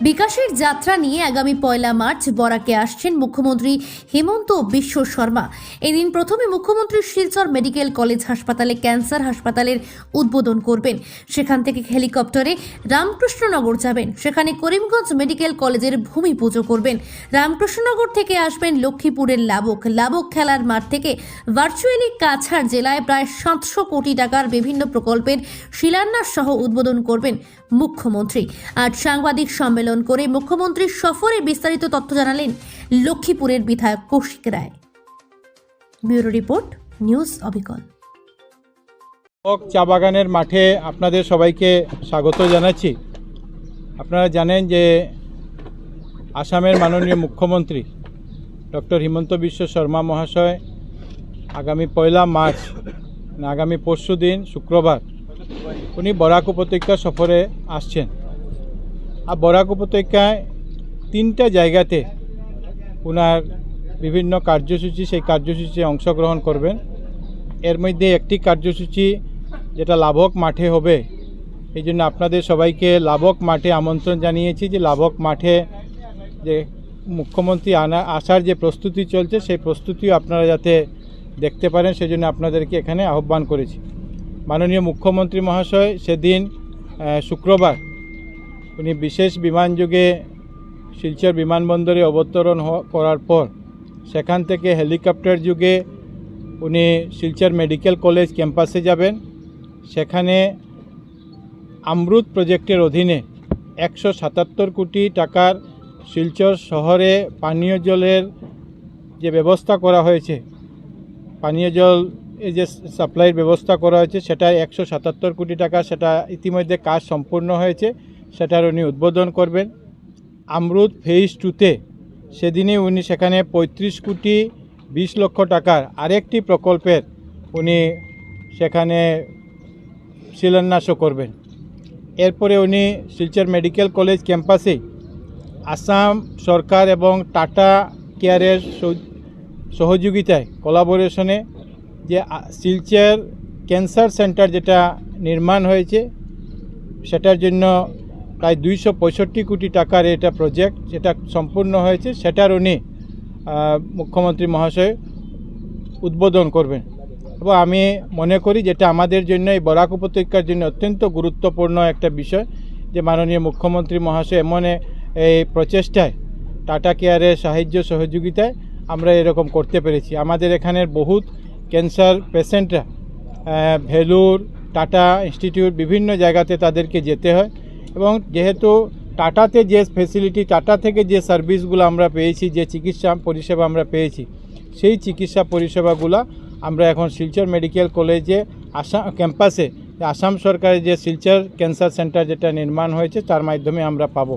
বিকাশের যাত্রা নিয়ে আগামী পয়লা মার্চ বরাকে আসছেন মুখ্যমন্ত্রী হেমন্ত বিশ্ব শর্মা। এদিন প্রথমে মুখ্যমন্ত্রী শিলচর মেডিকেল কলেজ হাসপাতালে ক্যান্সার হাসপাতালের উদ্বোধন করবেন। সেখান থেকে হেলিকপ্টারে রামকৃষ্ণনগর যাবেন। সেখানে করিমগঞ্জ মেডিকেল কলেজের ভূমি পুজো করবেন। রামকৃষ্ণনগর থেকে আসবেন লক্ষ্মীপুরের লাবক। লাবক খেলার মাঠ থেকে ভার্চুয়ালি কাছাড় জেলায় প্রায় সাতশো কোটি টাকার বিভিন্ন প্রকল্পের শিলান্যাস সহ উদ্বোধন করবেন মুখ্যমন্ত্রী। আজ সাংবাদিক সম্মেলন করে মুখ্যমন্ত্রীর সফরে বিস্তারিত তথ্য জানালেন লক্ষ্মীপুরের বিধায়ক Koushik Roy. Bureau report, news Abikal. চা বাগানের মাঠে আপনাদের সবাইকে স্বাগত জানাচ্ছি। আপনারা জানেন যে আসামের মাননীয় মুখ্যমন্ত্রী ডক্টর হিমন্ত বিশ্ব শর্মা মহাশয় আগামী পয়লা মার্চ আগামী পরশু দিন শুক্রবার উনি বরাক উপত্যকা সফরে আসছেন। আর বরাক উপত্যকায় তিনটা জায়গাতে ওনার বিভিন্ন কার্যসূচি, সেই কার্যসূচিতে অংশগ্রহণ করবেন। এর মধ্যে একটি কার্যসূচি যেটা লাভক মাঠে হবে, এই জন্য আপনাদের সবাইকে লাভক মাঠে আমন্ত্রণ জানিয়েছি যে লাভক মাঠে যে মুখ্যমন্ত্রী আনা, আসার যে প্রস্তুতি চলছে, সেই প্রস্তুতিও আপনারা যাতে দেখতে পারেন, সেজন্য আপনাদেরকে এখানে আহ্বান করেছি। মাননীয় মুখ্যমন্ত্রী মহাশয়, সেদিন শুক্রবার উনি বিশেষ বিমান বিমানযোগে শিলচর বিমানবন্দরে অবতরণ করার পর সেখান থেকে হেলিকপ্টার যুগে উনি শিলচর মেডিকেল কলেজ ক্যাম্পাসে যাবেন। সেখানে আমরুত প্রজেক্টের অধীনে একশো সাতাত্তর কোটি টাকার শিলচর শহরে পানীয় জলের যে ব্যবস্থা করা হয়েছে, পানীয় জল এই যে সাপ্লাইয়ের ব্যবস্থা করা হয়েছে সেটা একশো সাতাত্তর কোটি টাকা, সেটা ইতিমধ্যে কাজ সম্পূর্ণ হয়েছে। সেটার উনি উদ্বোধন করবেন। আমরুদ ফেজ টুতে সেদিনই উনি সেখানে পঁয়ত্রিশ কোটি বিশ লক্ষ টাকার আরেকটি প্রকল্পের উনি সেখানে শিলান্যাসও করবেন। এরপরে উনি শিলচর মেডিকেল কলেজ ক্যাম্পাসে আসাম সরকার এবং টাটা কেয়ারের সহযোগিতায় কোলাবোরেশনে যে শিলচর ক্যান্সার সেন্টার যেটা নির্মাণ হয়েছে, সেটার জন্য প্রায় দুইশো পঁয়ষট্টি কোটি টাকার এটা প্রজেক্ট যেটা সম্পূর্ণ হয়েছে, সেটার উনি মুখ্যমন্ত্রী মহাশয় উদ্বোধন করবেন। এবং আমি মনে করি যেটা আমাদের জন্য, এই বরাক উপত্যকার জন্য অত্যন্ত গুরুত্বপূর্ণ একটা বিষয়, যে মাননীয় মুখ্যমন্ত্রী মহাশয় এমন এই প্রচেষ্টায়, টাটা কেয়ারের সাহায্য সহযোগিতায় আমরা এরকম করতে পেরেছি। আমাদের এখানের বহুত ক্যান্সার পেশেন্টরা ভেলুর, টাটা ইনস্টিটিউট, বিভিন্ন জায়গাতে তাদেরকে যেতে হয়। এবং যেহেতু টাটাতে যে ফেসিলিটি টাটা থেকে যে সার্ভিসগুলো আমরা পেয়েছি, যে চিকিৎসা পরিষেবা আমরা পেয়েছি, সেই চিকিৎসা পরিষেবাগুলো আমরা এখন শিলচর মেডিকেল কলেজে আসাম ক্যাম্পাসে আসাম সরকারের যে শিলচর ক্যান্সার সেন্টার যেটা নির্মাণ হয়েছে, তার মাধ্যমে আমরা পাবো।